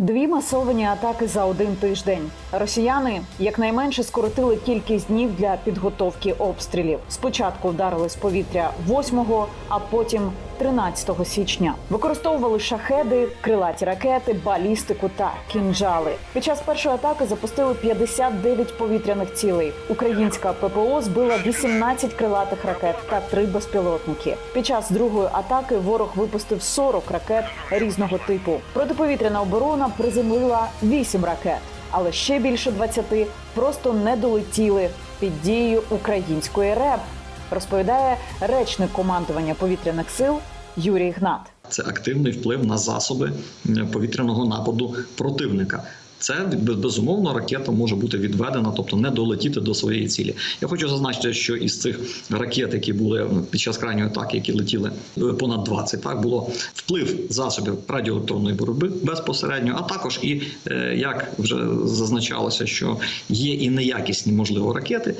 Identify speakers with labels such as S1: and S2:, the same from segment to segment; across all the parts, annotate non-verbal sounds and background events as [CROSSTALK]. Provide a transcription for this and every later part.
S1: Дві масовані атаки за один тиждень. Росіяни якнайменше скоротили кількість днів для підготовки обстрілів. Спочатку вдарили з повітря 8-го, а потім 13 січня. Використовували шахеди, крилаті ракети, балістику та кінжали. Під час першої атаки запустили 59 повітряних цілей. Українська ППО збила 18 крилатих ракет та 3 безпілотники. Під час другої атаки ворог випустив 40 ракет різного типу. Протиповітряна оборона приземлила 8 ракет, але ще більше 20 просто не долетіли під дією української РЕП. Розповідає речник командування повітряних сил Юрій Гнат.
S2: Це активний вплив на засоби е, повітряного нападу противника. Це безумовно ракета може бути відведена, тобто не долетіти до своєї цілі. Я хочу зазначити, що із цих ракет, які були під час крайньої атаки, які летіли е, понад 20, так було вплив засобів радіоелектронної боротьби безпосередньо, а також і е, як вже зазначалося, що є і неякісні можливо ракети,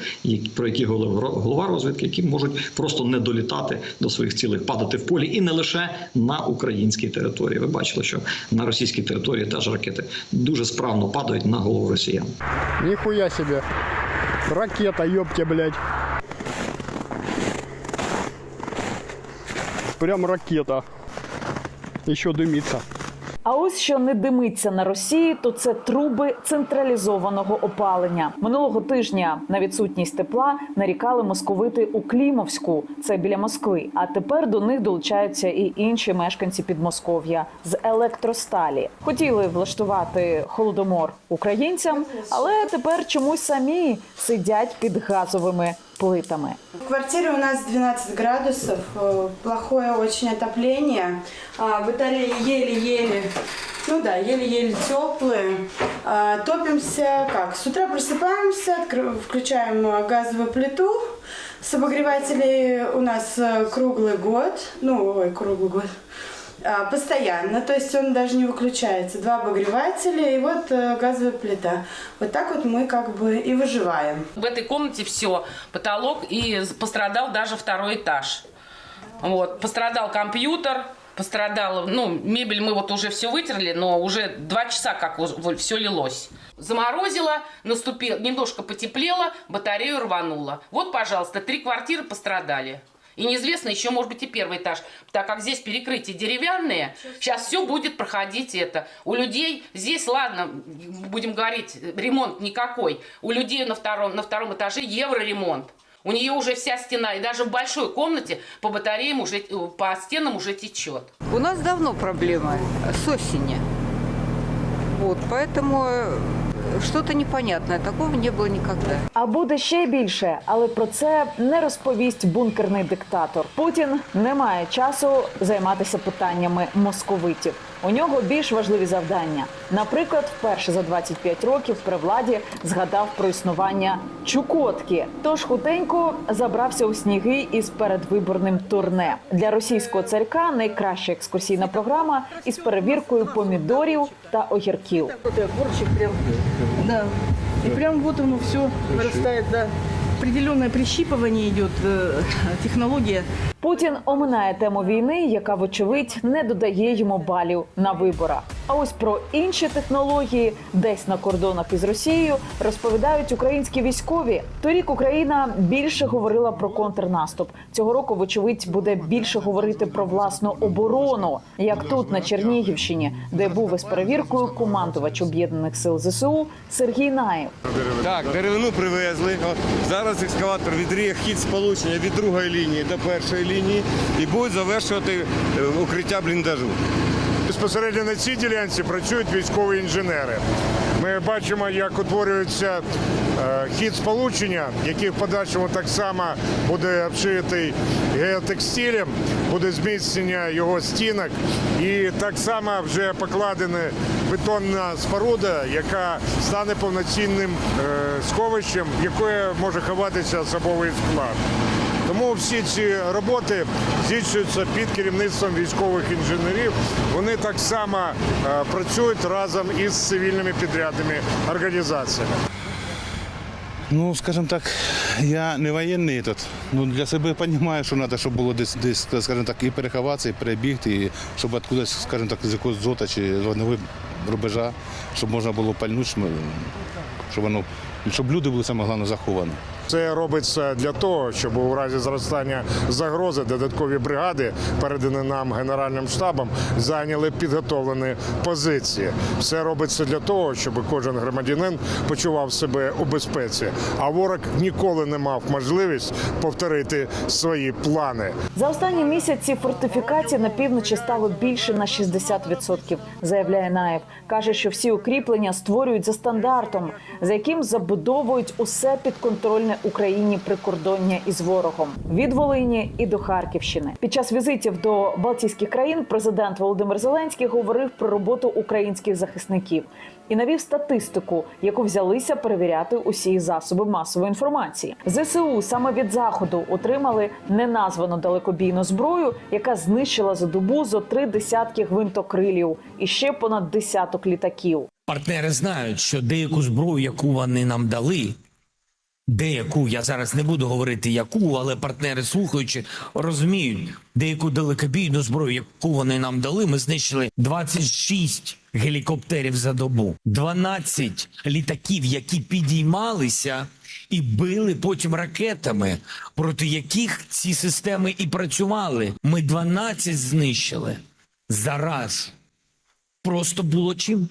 S2: про які голова розвідки, які можуть просто не долітати до своїх цілей, падати в полі, і не лише на українській території. Ви бачили, що на російській території теж ракети дуже справно падають на голову росіян.
S3: Нихуя себе. Ракета, ёпте, блядь. Прям ракета. Еще дымится.
S1: А ось що не димиться на Росії, то це труби централізованого опалення. Минулого тижня на відсутність тепла нарікали московити у Клімовську, це біля Москви. А тепер до них долучаються і інші мешканці Підмосков'я з електросталі. Хотіли влаштувати холодомор українцям, але тепер чомусь самі сидять під газовими плитами.
S4: В квартире у нас 12 градусов, э, плохое очень отопление. А, Батареи еле-еле, ну да, еле-еле теплые. А, Топимся как? С утра просыпаемся, откры- включаем э, газовую плиту. С обогревателей у нас э, круглый год, ну, ой, круглый год. А, Постоянно, то есть он даже не выключается. Два обогревателя и вот э, газовая плита. Вот так вот мы как бы и выживаем.
S5: В этой комнате все, потолок и пострадал даже второй этаж. Вот, пострадал компьютер, пострадала, ну, мебель мы вот уже все вытерли, но уже два часа как все лилось. Заморозило, наступило, немножко потеплело, батарею рвануло. Вот, пожалуйста, три квартиры пострадали. И неизвестно еще, может быть, и первый этаж, так как здесь перекрытия деревянные, сейчас все будет проходить это. У людей здесь, ладно, будем говорить, ремонт никакой. У людей на втором, на втором этаже евроремонт. У нее уже вся стена, и даже в большой комнате по батареям уже, э, по стенам уже течет.
S6: У нас давно проблема с осени. Вот, поэтому э, что-то непонятное. Такого не было никогда.
S1: А буде ще більше, але про це не розповість бункерний диктатор. Путін не має часу займатися питаннями московитів. У нього більш важливі завдання. Наприклад, вперше за 25 років при владі згадав про існування Чукотки. Тож хутенько забрався у сніги із передвиборним турне для російського царька. Найкраща екскурсійна програма із перевіркою помідорів та огірків.
S7: Вот этот горщик прям, да. И прям вот оно все вырастает, да. Определенное прищипывание идет, э, технология.
S1: Путін оминає тему війни, яка вочевидь не додає йому балів на виборах. А ось про інші технології, десь на кордонах із Росією, розповідають українські військові. Торік Україна більше говорила про контрнаступ. Цього року, вочевидь, буде більше говорити про власну оборону, як тут на Чернігівщині, де був із перевіркою командувач об'єднаних сил ЗСУ Сергій Наєв.
S8: Так, деревину привезли. Зараз екскаватор відріє хід сполучення від другої лінії до першої лінії і буде завершувати е, укриття бліндажу.
S9: Безпосередньо на цій ділянці працюють військові інженери. Ми бачимо, як утворюється е, хід сполучення, який в подальшому так само буде обшитий геотекстилем, буде зміцнення його стінок, і так само вже покладена бетонна споруда, яка стане повноцінним е, сховищем, яке може ховатися особовий склад. Тому всі ці роботи здійснюються під керівництвом військових інженерів. Вони так само е, працюють разом із цивільними підрядними організаціями.
S10: Ну, скажімо так, я не воєнний тут. Ну, для себе розумію, що треба, щоб було десь, десь, скажімо так, і переховатися, і перебігти, і щоб откудись, скажімо так, з якогось зота чи вогневої рубежа, щоб можна було пальнути, щоб воно щоб люди були саме головне заховані.
S9: Це робиться для того, щоб у разі зростання загрози додаткові бригади, передані нам Генеральним штабом, зайняли підготовлені позиції. Все робиться для того, щоб кожен громадянин почував себе у безпеці. А ворог ніколи не мав можливість повторити свої плани.
S1: За останні місяці фортифікацій на півночі стало більше на 60%, заявляє Наєв. Каже, що всі укріплення створюють за стандартом, за яким забудовують усе підконтрольне Україні прикордоння із ворогом від Волині і до Харківщини. Під час візитів до Балтійських країн президент Володимир Зеленський говорив про роботу українських захисників і навів статистику, яку взялися перевіряти усі засоби масової інформації. ЗСУ саме від заходу отримали неназвану далекобійну зброю, яка знищила за добу зо три десятки гвинтокрилів і ще понад десяток літаків.
S11: Партнери знають, що деяку зброю, яку вони нам дали, деяку, я зараз не буду говорити яку, але партнери, слухаючи, розуміють, деяку далекобійну зброю, яку вони нам дали, ми знищили 26 гелікоптерів за добу, 12 літаків, які підіймалися і били потім ракетами, проти яких ці системи і працювали. Ми 12 знищили зараз. Просто було чим.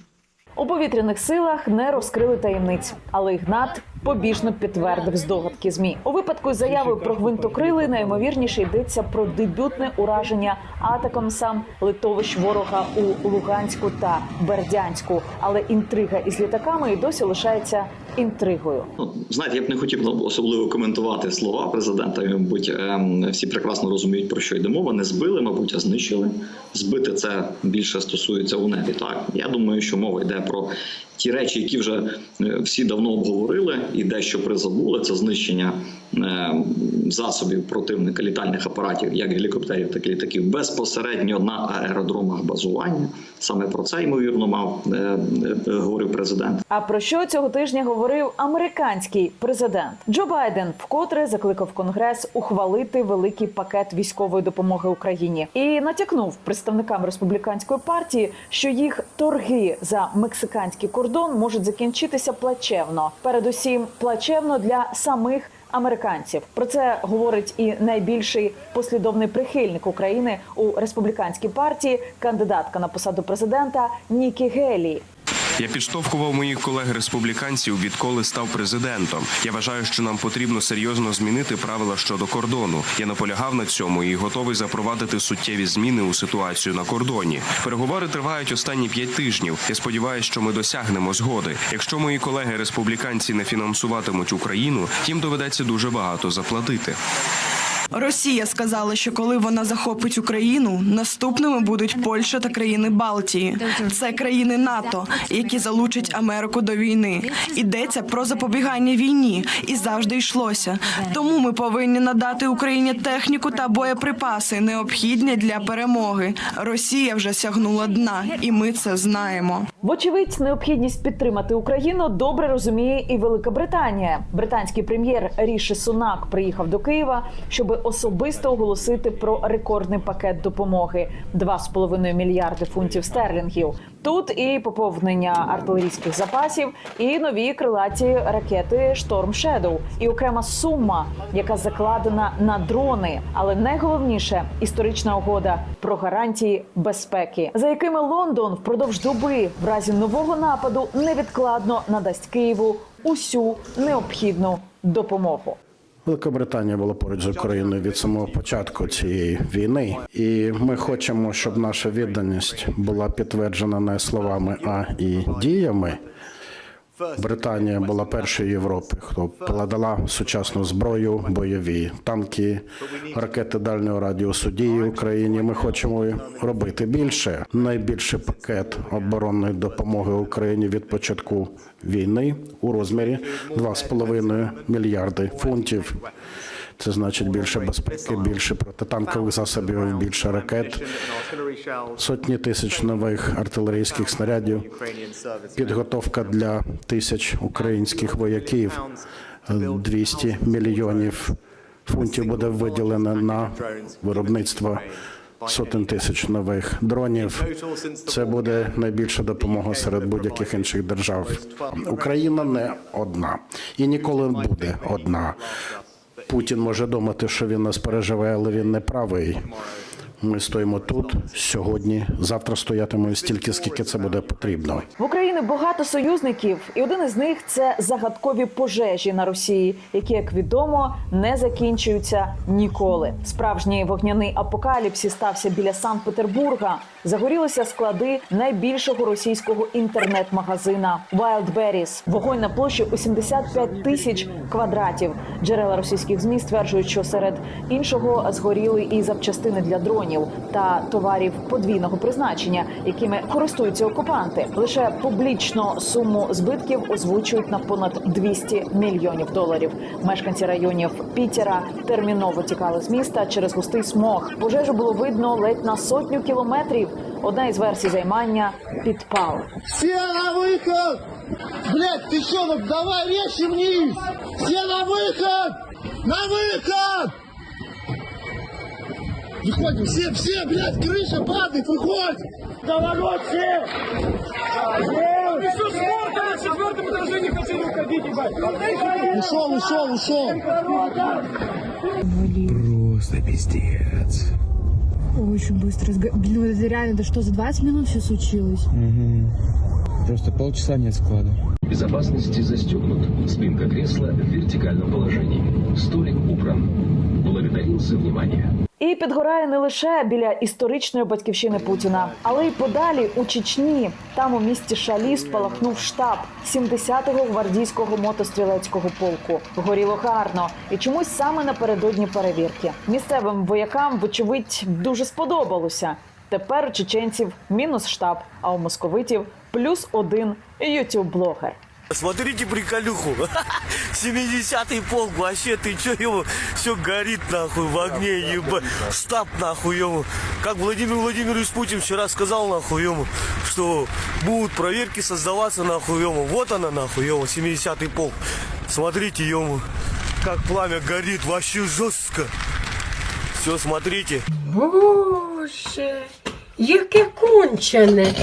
S1: У повітряних силах не розкрили таємниць, але Ігнат побіжно підтвердив здогадки змі. У випадку з заявою про гвинтокрили найімовірніше йдеться про дебютне ураження атакам сам литовищ ворога у Луганську та Бердянську. Але інтрига із літаками і досі лишається інтригою.
S2: Ну, знаєте, я б не хотів особливо коментувати слова президента. Мабуть, ем, всі прекрасно розуміють, про що йде мова. Не збили, мабуть, а знищили. Збити це більше стосується у небі. Так я думаю, що мова йде про ті речі, які вже е, всі давно обговорили, і дещо призабули. Це знищення е, засобів противника літальних апаратів, як гелікоптерів, так і літаків, безпосередньо на аеродромах базування. Саме про це ймовірно мав е, говорив президент.
S1: А про що цього тижня говорив американський президент Джо Байден вкотре закликав Конгрес ухвалити великий пакет військової допомоги Україні і натякнув представникам республіканської партії, що їх торги за мексиканський кордон можуть закінчитися плачевно. Передусім, плачевно для самих. Американців про це говорить і найбільший послідовний прихильник України у республіканській партії, кандидатка на посаду президента Нікі Гелі.
S12: Я підштовхував моїх колег-республіканців, відколи став президентом. Я вважаю, що нам потрібно серйозно змінити правила щодо кордону. Я наполягав на цьому і готовий запровадити суттєві зміни у ситуацію на кордоні. Переговори тривають останні п'ять тижнів. Я сподіваюся, що ми досягнемо згоди. Якщо мої колеги-республіканці не фінансуватимуть Україну, їм доведеться дуже багато заплатити.
S13: Росія сказала, що коли вона захопить Україну, наступними будуть Польща та країни Балтії. Це країни НАТО, які залучать Америку до війни. Йдеться про запобігання війні і завжди йшлося. Тому ми повинні надати Україні техніку та боєприпаси, необхідні для перемоги. Росія вже сягнула дна, і ми це знаємо.
S1: Вочевидь, необхідність підтримати Україну добре розуміє і Велика Британія. Британський прем'єр Ріші Сунак приїхав до Києва, щоб особисто оголосити про рекордний пакет допомоги 2,5 мільярди фунтів стерлінгів. Тут і поповнення артилерійських запасів, і нові крилаті ракети Шторм Шедоу, і окрема сума, яка закладена на дрони. Але найголовніше історична угода про гарантії безпеки, за якими Лондон впродовж доби в разі нового нападу невідкладно надасть Києву усю необхідну допомогу.
S14: Великобританія була поруч з Україною від самого початку цієї війни, і ми хочемо, щоб наша відданість була підтверджена не словами, а і діями. Британія була першою Європи, хто передала сучасну зброю, бойові танки, ракети дальнього радіусу дії Україні. Ми хочемо робити більше. Найбільший пакет оборонної допомоги Україні від початку війни у розмірі 2,5 мільярди фунтів. Це значить більше безпеки, більше протитанкових засобів, більше ракет, сотні тисяч нових артилерійських снарядів, підготовка для тисяч українських вояків. 200 мільйонів фунтів буде виділено на виробництво сотень тисяч нових дронів. Це буде найбільша допомога серед будь-яких інших держав. Україна не одна і ніколи буде одна. Путін може думати, що він нас переживе, але він не правий. Ми стоїмо тут сьогодні. Завтра стоятимемо стільки, скільки це буде потрібно.
S1: В Україні багато союзників, і один із них це загадкові пожежі на Росії, які, як відомо, не закінчуються ніколи. Справжній вогняний апокаліпсис стався біля Санкт-Петербурга. Загорілися склади найбільшого російського інтернет-магазина Wildberries. Вогонь на площі у 75 тисяч квадратів. Джерела російських змі стверджують, що серед іншого згоріли і запчастини для дронів та товарів подвійного призначення, якими користуються окупанти. Лише публічно суму збитків озвучують на понад 200 мільйонів доларів. Мешканці районів Пітера терміново тікали з міста через густий смог. Пожежу було видно ледь на сотню кілометрів. Одна із версій займання підпал.
S15: Все на выход! Блять, ты что, ну давай резче вниз! Все на выход! На выход! Выходим, все, все, блядь, крыша падает! Да народ, все! Еще спорта на четвертом этаже не хочу уходить, ебать! Ушел, ушел, ушел!
S16: Просто пиздец.
S17: Очень быстро. сго- Блин, это реально, это что, за 20 минут все случилось?
S16: Просто полчаса нет склада.
S18: Безопасности застегнут. Спинка кресла в вертикальном положении. Столик убран. Благодарим за внимание.
S1: І підгорає не лише біля історичної батьківщини Путіна, але й подалі у Чечні. Там у місті Шалі спалахнув штаб 70-го гвардійського мотострілецького полку. Горіло гарно і чомусь саме напередодні перевірки. Місцевим воякам, вочевидь, дуже сподобалося. Тепер у чеченців мінус штаб, а у московитів плюс один ютуб-блогер.
S19: Смотрите приколюху. [LAUGHS] 70-й полк, вообще, ты чё, его все горит нахуй в огне, ебать. Штаб нахуй ему. Как Владимир Владимирович Путин вчера сказал нахуй ему, что будут проверки создаваться нахуй ему. Вот она нахуй ему, 70-й полк. Смотрите ему, как пламя горит, вообще жестко. Все, смотрите.
S20: Боже, яке кончене.